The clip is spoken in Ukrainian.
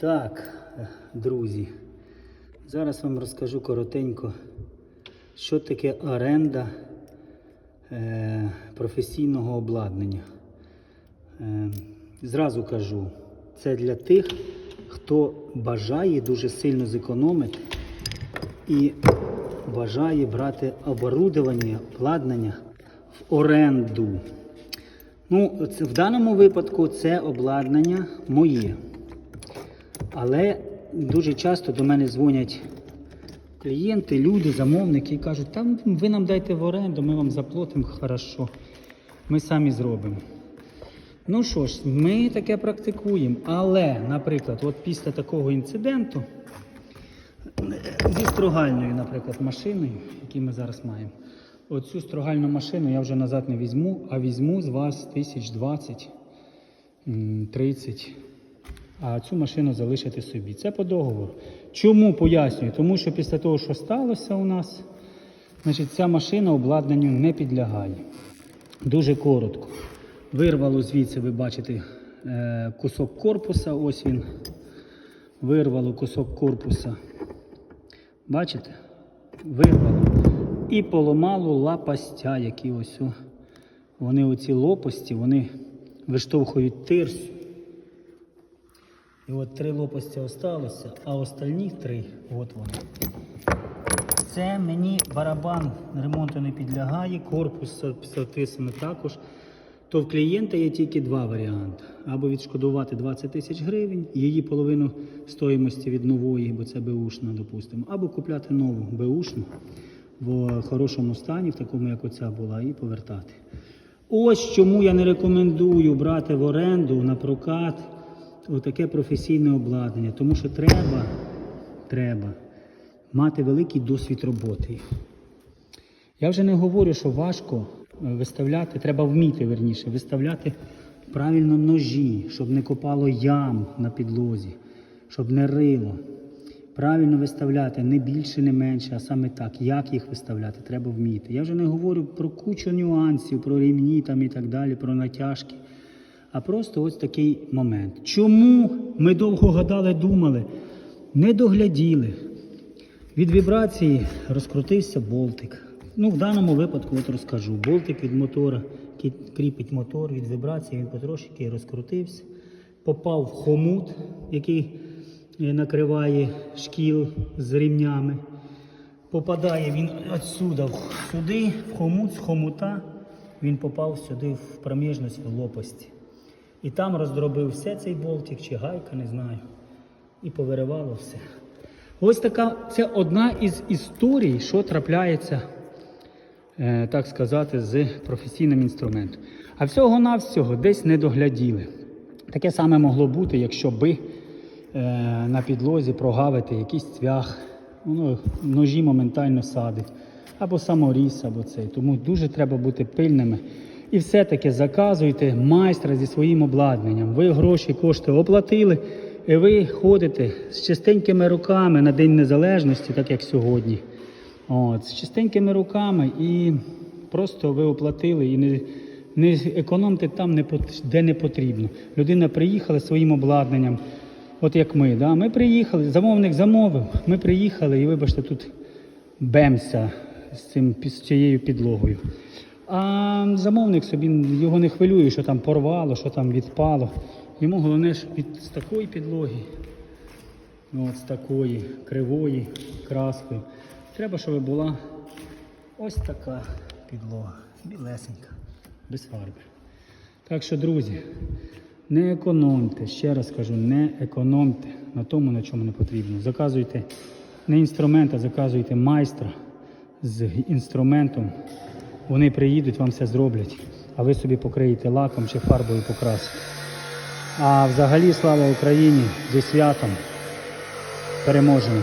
Так, друзі, зараз вам розкажу коротенько, що таке оренда е, професійного обладнання. Е, зразу кажу, це для тих, хто бажає дуже сильно зекономити і бажає брати оборудовання, обладнання в оренду. Ну, це, в даному випадку це обладнання моє. Але дуже часто до мене дзвонять клієнти, люди, замовники і кажуть, там ви нам дайте в оренду, ми вам заплатимо хорошо. Ми самі зробимо. Ну що ж, ми таке практикуємо. Але, наприклад, от після такого інциденту зі строгальною, наприклад, машиною, яку ми зараз маємо. Оцю строгальну машину я вже назад не візьму, а візьму з вас тисяч 20, м, 30. А цю машину залишити собі. Це по договору. Чому пояснюю? Тому що після того, що сталося у нас, значить, ця машина обладнанню не підлягає. Дуже коротко. Вирвало звідси, ви бачите, е, кусок корпуса. Ось він. Вирвало кусок корпуса. Бачите? Вирвало. І поламало лапастя, які ось. Вони оці лопасті, вони виштовхують тирсу. І от три лопасті осталося, а остальні три, от вони. Це мені барабан ремонту не підлягає, корпус соответственно, також. То в клієнта є тільки два варіанти. Або відшкодувати 20 тисяч гривень, її половину стоїмості від нової, бо це беушна, допустимо, або купляти нову беушну в хорошому стані, в такому, як оця була, і повертати. Ось чому я не рекомендую брати в оренду на прокат отаке професійне обладнання, тому що треба, треба мати великий досвід роботи. Я вже не говорю, що важко е, виставляти, треба вміти верніше, виставляти правильно ножі, щоб не копало ям на підлозі, щоб не рило. Правильно виставляти не більше, не менше, а саме так. Як їх виставляти, треба вміти. Я вже не говорю про кучу нюансів, про рівні там і так далі, про натяжки. А просто ось такий момент. Чому ми довго гадали, думали, не догляділи? Від вібрації розкрутився болтик. Ну, в даному випадку от розкажу. Болтик від мотора, кріпить мотор від вібрації, він потрошки розкрутився. Попав в хомут, який е, накриває шкіл з рівнями. Попадає він отсюда сюди, в хомут, з хомута. Він попав сюди в проміжність в лопасті. І там роздробив все цей болтик чи гайка, не знаю. І повиривало все. Ось така це одна із історій, що трапляється, е, так сказати, з професійним інструментом. А всього-навсього десь не догляділи. Таке саме могло бути, якщо би е, на підлозі прогавити якийсь цвях, воно ножі моментально садить, або саморіз, або цей. Тому дуже треба бути пильними. І все-таки заказуйте майстра зі своїм обладнанням. Ви гроші, кошти оплатили, і ви ходите з чистенькими руками на День Незалежності, так як сьогодні. От, з чистенькими руками і просто ви оплатили і не, не економте там, де не потрібно. Людина приїхала своїм обладнанням, от як ми. Да? Ми приїхали, замовник замовив, ми приїхали і вибачте, тут бемся з, цим, з цією підлогою. А замовник собі його не хвилює, що там порвало, що там відпало. Йому головне, щоб від з такої підлоги, ну, от з такої кривої краскою. Треба, щоб була ось така підлога, білесенька, без фарби. Так що, друзі, не економте, ще раз кажу, не економте на тому, на чому не потрібно. Заказуйте не інструмент, а заказуйте майстра з інструментом. Вони приїдуть, вам все зроблять, а ви собі покриєте лаком чи фарбою покрасите. А взагалі слава Україні зі святом переможемо.